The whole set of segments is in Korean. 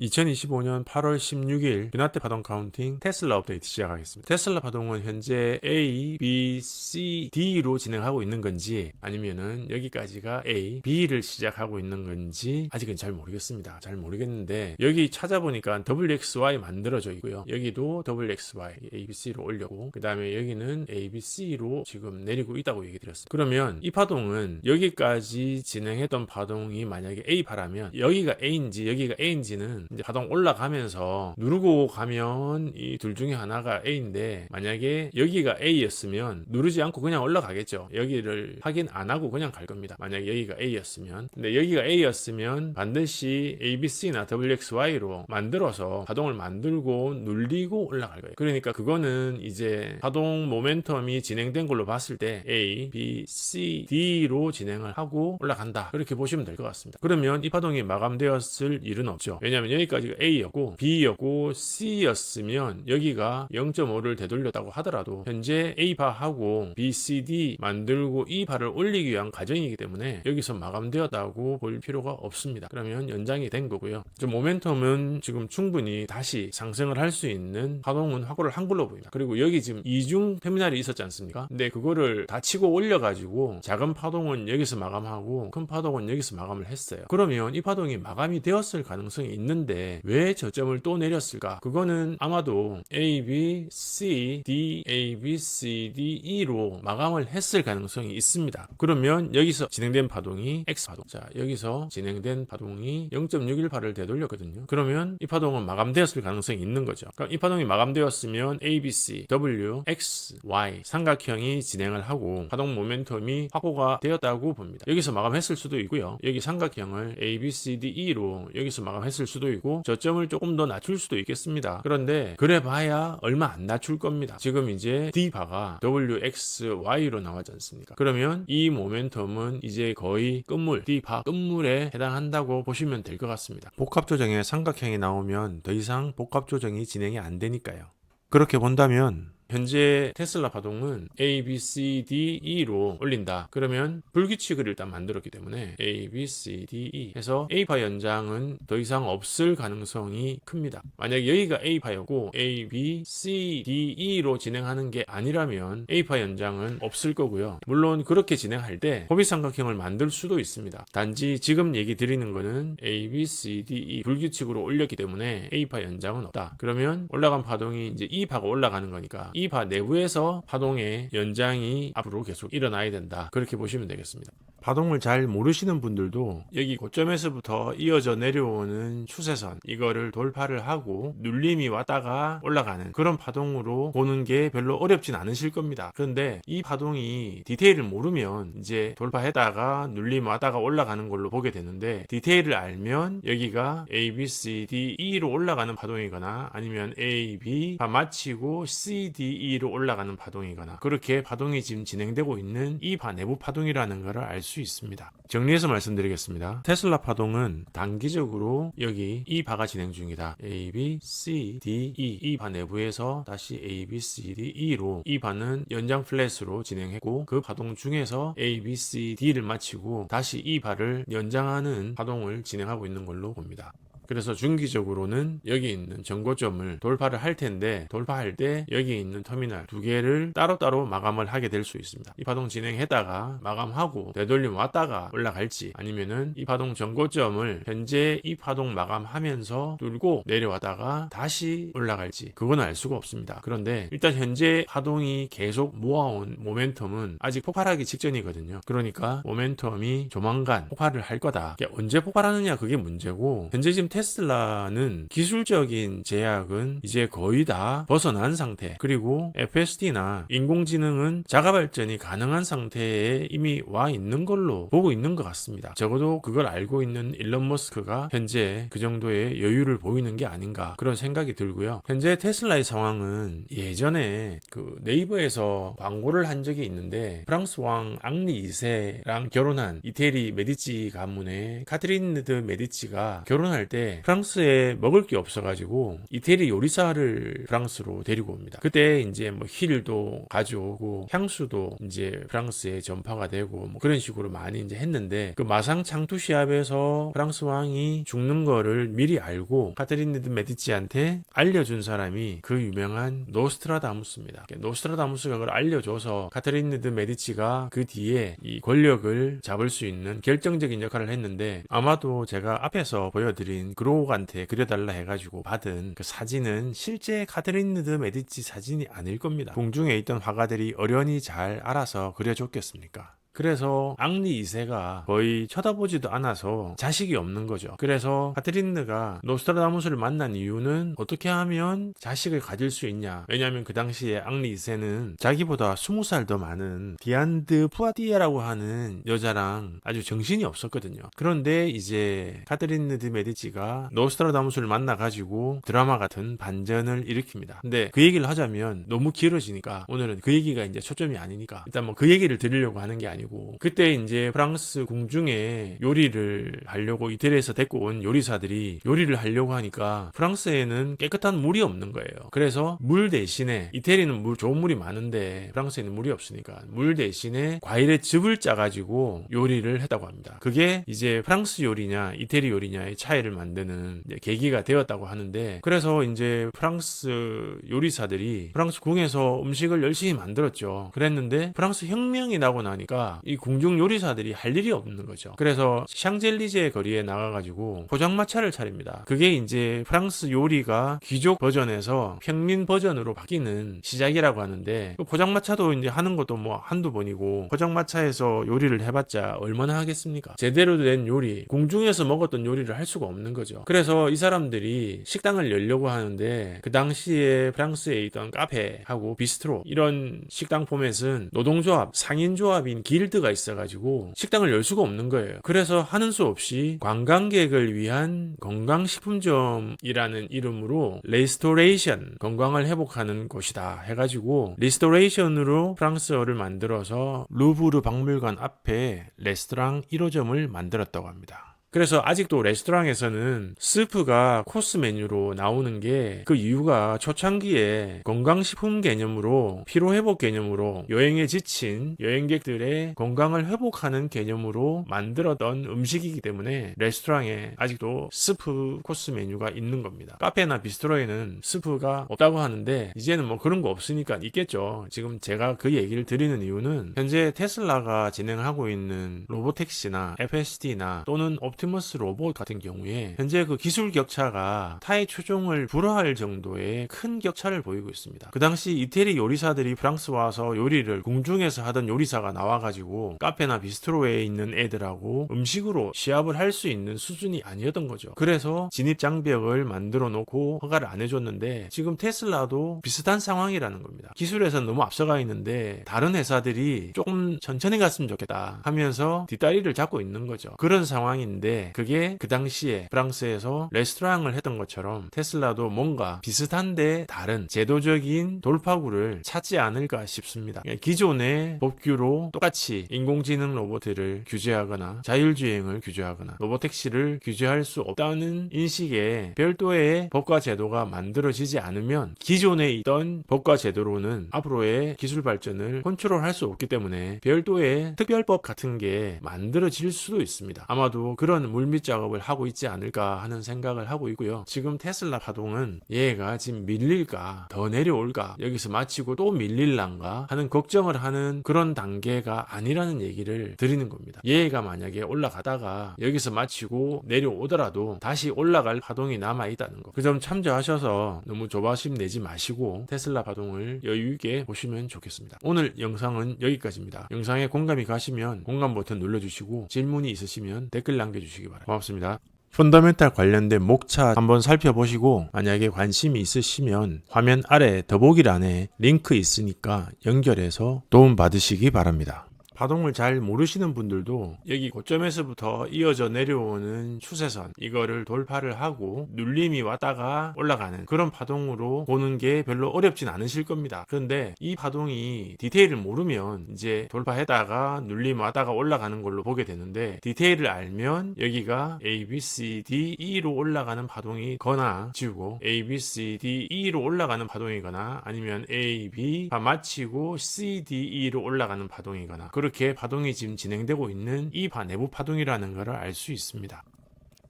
2025년 8월 16일 유나테 파동 카운팅 테슬라 업데이트 시작하겠습니다. 테슬라 파동은 현재 A, B, C, D로 진행하고 있는 건지 아니면은 여기까지가 A, B를 시작하고 있는 건지 아직은 잘 모르겠습니다. 잘 모르겠는데 여기 찾아보니까 WXY 만들어져 있고요. 여기도 WXY, ABC로 올려고 그 다음에 여기는 ABC로 지금 내리고 있다고 얘기 드렸습니다. 그러면 이 파동은 여기까지 진행했던 파동이 만약에 A파라면 여기가 A인지 여기가 A인지는 이제 파동 올라가면서 누르고 가면 이 둘 중에 하나가 A인데 만약에 여기가 A였으면 누르지 않고 그냥 올라가겠죠. 여기를 확인 안 하고 그냥 갈 겁니다. 만약에 여기가 A였으면 근데 여기가 A였으면 반드시 ABC나 WXY로 만들어서 파동을 만들고 눌리고 올라갈 거예요. 그러니까 그거는 이제 파동 모멘텀이 진행된 걸로 봤을 때 A, B, C, D로 진행을 하고 올라간다. 그렇게 보시면 될 것 같습니다. 그러면 이 파동이 마감되었을 일은 없죠. 왜냐하면 여기까지가 A였고 B였고 C였으면 여기가 0.5를 되돌렸다고 하더라도 현재 A바하고 B, C, D 만들고 이 바를 올리기 위한 과정이기 때문에 여기서 마감되었다고 볼 필요가 없습니다. 그러면 연장이 된 거고요. 저 모멘텀은 지금 충분히 다시 상승을 할 수 있는 파동은 확보를 한 걸로 보입니다. 그리고 여기 지금 이중 터미널이 있었지 않습니까? 근데 그거를 다 치고 올려가지고 작은 파동은 여기서 마감하고 큰 파동은 여기서 마감을 했어요. 그러면 이 파동이 마감이 되었을 가능성이 있는 데 왜 저점을 또 내렸을까? 그거는 아마도 A, B, C, D, A, B, C, D, E로 마감을 했을 가능성이 있습니다. 그러면 여기서 진행된 파동이 X 파동. 자, 여기서 진행된 파동이 0.618을 되돌렸거든요. 그러면 이 파동은 마감되었을 가능성이 있는 거죠. 그럼 이 파동이 마감되었으면 A, B, C, W, X, Y 삼각형이 진행을 하고 파동 모멘텀이 확보가 되었다고 봅니다. 여기서 마감했을 수도 있고요. 여기 삼각형을 A, B, C, D, E로 여기서 마감했을 수도 있고 저점을 조금 더 낮출 수도 있겠습니다. 그런데 그래 봐야 얼마 안 낮출 겁니다. 지금 이제 D바가 W, X, Y로 나왔지 않습니까? 그러면 이 모멘텀은 이제 거의 끝물, D바 끝물에 해당한다고 보시면 될 것 같습니다. 복합 조정에 삼각형이 나오면 더 이상 복합 조정이 진행이 안 되니까요. 그렇게 본다면 현재 테슬라 파동은 A, B, C, D, E로 올린다. 그러면 불규칙을 일단 만들었기 때문에 A, B, C, D, E 해서 A파 연장은 더 이상 없을 가능성이 큽니다. 만약 여기가 A파였고 A, B, C, D, E로 진행하는 게 아니라면 A파 연장은 없을 거고요. 물론 그렇게 진행할 때 호비삼각형을 만들 수도 있습니다. 단지 지금 얘기 드리는 거는 A, B, C, D, E 불규칙으로 올렸기 때문에 A파 연장은 없다. 그러면 올라간 파동이 이제 E파가 올라가는 거니까 E 파 내부에서 파동의 연장이 앞으로 계속 일어나야 된다. 그렇게 보시면 되겠습니다. 파동을 잘 모르시는 분들도 여기 고점에서부터 이어져 내려오는 추세선 이거를 돌파를 하고 눌림이 왔다가 올라가는 그런 파동으로 보는 게 별로 어렵진 않으실 겁니다. 그런데 이 파동이 디테일을 모르면 이제 돌파했다가 눌림 왔다가 올라가는 걸로 보게 되는데 디테일을 알면 여기가 A, B, C, D, E로 올라가는 파동이거나 아니면 A, B 다 마치고 C, D, E로 올라가는 파동이거나 그렇게 파동이 지금 진행되고 있는 이 바 내부 파동이라는 것을 알수 있습니다. 정리해서 말씀드리겠습니다. 테슬라 파동은 단기적으로 여기 이 바가 진행 중이다. A, B, C, D, E 이 바 내부에서 다시 A, B, C, D, E로 이 바는 연장 플랫으로 진행했고 그 파동 중에서 A, B, C, D를 마치고 다시 이 바를 연장하는 파동을 진행하고 있는 걸로 봅니다. 그래서 중기적으로는 여기 있는 정고점을 돌파를 할 텐데 돌파할 때 여기 있는 터미널 두 개를 따로따로 마감을 하게 될 수 있습니다. 이 파동 진행했다가 마감하고 되돌림 왔다가 올라갈지 아니면은 이 파동 정고점을 현재 이 파동 마감하면서 뚫고 내려왔다가 다시 올라갈지 그건 알 수가 없습니다. 그런데 일단 현재 파동이 계속 모아온 모멘텀은 아직 폭발하기 직전이거든요. 그러니까 모멘텀이 조만간 폭발을 할 거다. 언제 폭발하느냐 그게 문제고 현재 지금 테슬라는 기술적인 제약은 이제 거의 다 벗어난 상태. 그리고 FSD나 인공지능은 자가 발전이 가능한 상태에 이미 와 있는 걸로 보고 있는 것 같습니다. 적어도 그걸 알고 있는 일론 머스크가 현재 그 정도의 여유를 보이는 게 아닌가 그런 생각이 들고요. 현재 테슬라의 상황은 예전에 그 네이버에서 광고를 한 적이 있는데 프랑스 왕 앙리 2세랑 결혼한 이태리 메디치 가문의 카트리드 메디치가 결혼할 때 프랑스에 먹을 게 없어가지고 이태리 요리사를 프랑스로 데리고 옵니다. 그때 이제 뭐 힐도 가져오고 향수도 이제 프랑스에 전파가 되고 뭐 그런 식으로 많이 이제 했는데 그 마상 창투 시합에서 프랑스 왕이 죽는 거를 미리 알고 카테리네 드 메디치한테 알려준 사람이 그 유명한 노스트라다무스입니다. 노스트라다무스가 그걸 알려줘서 카테리네 드 메디치가 그 뒤에 이 권력을 잡을 수 있는 결정적인 역할을 했는데 아마도 제가 앞에서 보여드린 그로우한테 그려달라 해가지고 받은 그 사진은 실제 카테리네 드 메디치 사진이 아닐 겁니다. 궁중에 있던 화가들이 어련히 잘 알아서 그려줬겠습니까? 그래서 앙리 2세가 거의 쳐다보지도 않아서 자식이 없는 거죠. 그래서 카트린느가 노스트라다무스를 만난 이유는 어떻게 하면 자식을 가질 수 있냐. 왜냐하면 그 당시에 앙리 2세는 자기보다 20살 더 많은 디안드 푸아티에라고 하는 여자랑 아주 정신이 없었거든요. 그런데 이제 카트린느 드 메디치가 노스트라다무스를 만나가지고 드라마 같은 반전을 일으킵니다. 근데 그 얘기를 하자면 너무 길어지니까 오늘은 그 얘기가 이제 초점이 아니니까 일단 뭐 그 얘기를 드리려고 하는 게 아니고 아니고 그때 이제 프랑스 궁중에 요리를 하려고 이태리에서 데리고 온 요리사들이 요리를 하려고 하니까 프랑스에는 깨끗한 물이 없는 거예요. 그래서 물 대신에 이태리는 물 좋은 물이 많은데 프랑스에는 물이 없으니까 물 대신에 과일의 즙을 짜가지고 요리를 했다고 합니다. 그게 이제 프랑스 요리냐 이태리 요리냐의 차이를 만드는 계기가 되었다고 하는데 그래서 이제 프랑스 요리사들이 프랑스 궁에서 음식을 열심히 만들었죠. 그랬는데 프랑스 혁명이 나고 나니까 이 궁중 요리사들이 할 일이 없는 거죠. 그래서 샹젤리제 거리에 나가가지고 포장마차를 차립니다. 그게 이제 프랑스 요리가 귀족 버전에서 평민 버전으로 바뀌는 시작이라고 하는데 그 포장마차도 이제 하는 것도 뭐 한두 번이고 포장마차에서 요리를 해봤자 얼마나 하겠습니까? 제대로 된 요리, 궁중에서 먹었던 요리를 할 수가 없는 거죠. 그래서 이 사람들이 식당을 열려고 하는데 그 당시에 프랑스에 있던 카페하고 비스트로 이런 식당 포맷은 노동조합, 상인조합인 길 필드가 있어가지고 식당을 열 수가 없는 거예요. 그래서 하는 수 없이 관광객을 위한 건강식품점이라는 이름으로 레스토레이션 건강을 회복하는 곳이다 해가지고 리스토레이션으로 프랑스어를 만들어서 루브르 박물관 앞에 레스토랑 1호점을 만들었다고 합니다. 그래서 아직도 레스토랑에서는 스프가 코스 메뉴로 나오는 게 그 이유가 초창기에 건강식품 개념으로 피로회복 개념으로 여행에 지친 여행객들의 건강을 회복하는 개념으로 만들었던 음식이기 때문에 레스토랑에 아직도 스프 코스 메뉴가 있는 겁니다. 카페나 비스트로에는 스프가 없다고 하는데 이제는 뭐 그런 거 없으니까 있겠죠. 지금 제가 그 얘기를 드리는 이유는 현재 테슬라가 진행하고 있는 로보택시나 FSD나 또는 옵티 옵티머스 로봇 같은 경우에 현재 그 기술 격차가 타의 추종을 불허할 정도의 큰 격차를 보이고 있습니다. 그 당시 이태리 요리사들이 프랑스 와서 요리를 궁중에서 하던 요리사가 나와가지고 카페나 비스트로에 있는 애들하고 음식으로 시합을 할 수 있는 수준이 아니었던 거죠. 그래서 진입 장벽을 만들어 놓고 허가를 안 해줬는데 지금 테슬라도 비슷한 상황이라는 겁니다. 기술에서 너무 앞서가 있는데 다른 회사들이 조금 천천히 갔으면 좋겠다 하면서 뒷다리를 잡고 있는 거죠. 그런 상황인데 그게 그 당시에 프랑스에서 레스토랑을 했던 것처럼 테슬라도 뭔가 비슷한데 다른 제도적인 돌파구를 찾지 않을까 싶습니다. 예, 기존의 법규로 똑같이 인공지능 로봇을 규제하거나 자율주행을 규제하거나 로봇택시를 규제할 수 없다는 인식에 별도의 법과 제도가 만들어지지 않으면 기존에 있던 법과 제도로는 앞으로의 기술 발전을 컨트롤할 수 없기 때문에 별도의 특별법 같은 게 만들어질 수도 있습니다. 아마도 그런 물밑 작업을 하고 있지 않을까 하는 생각을 하고 있고요. 지금 테슬라 파동은 얘가 지금 밀릴까 더 내려올까 여기서 마치고 또 밀릴란가 하는 걱정을 하는 그런 단계가 아니라는 얘기를 드리는 겁니다. 얘가 만약에 올라가다가 여기서 마치고 내려오더라도 다시 올라갈 파동이 남아 있다는 거. 그 점 참조하셔서 너무 조바심 내지 마시고 테슬라 파동을 여유 있게 보시면 좋겠습니다. 오늘 영상은 여기까지입니다. 영상에 공감이 가시면 공감 버튼 눌러주시고 질문이 있으시면 댓글 남겨주시기 주시기 바랍니다. 고맙습니다. 펀더멘탈 관련된 목차 한번 살펴보시고 만약에 관심이 있으시면 화면 아래 더보기란에 링크 있으니까 연결해서 도움 받으시기 바랍니다. 파동을 잘 모르시는 분들도 여기 고점에서부터 이어져 내려오는 추세선 이거를 돌파를 하고 눌림이 왔다가 올라가는 그런 파동으로 보는 게 별로 어렵진 않으실 겁니다. 그런데 이 파동이 디테일을 모르면 이제 돌파했다가 눌림 왔다가 올라가는 걸로 보게 되는데 디테일을 알면 여기가 A, B, C, D, E로 올라가는 파동이 거나 지우고 A, B, C, D, E로 올라가는 파동이거나 아니면 A, B 다 마치고 C, D, E로 올라가는 파동이거나 그렇게 파동이 지금 진행되고 있는 이바 내부 파동이라는 것을 알 수 있습니다.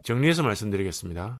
정리해서 말씀드리겠습니다.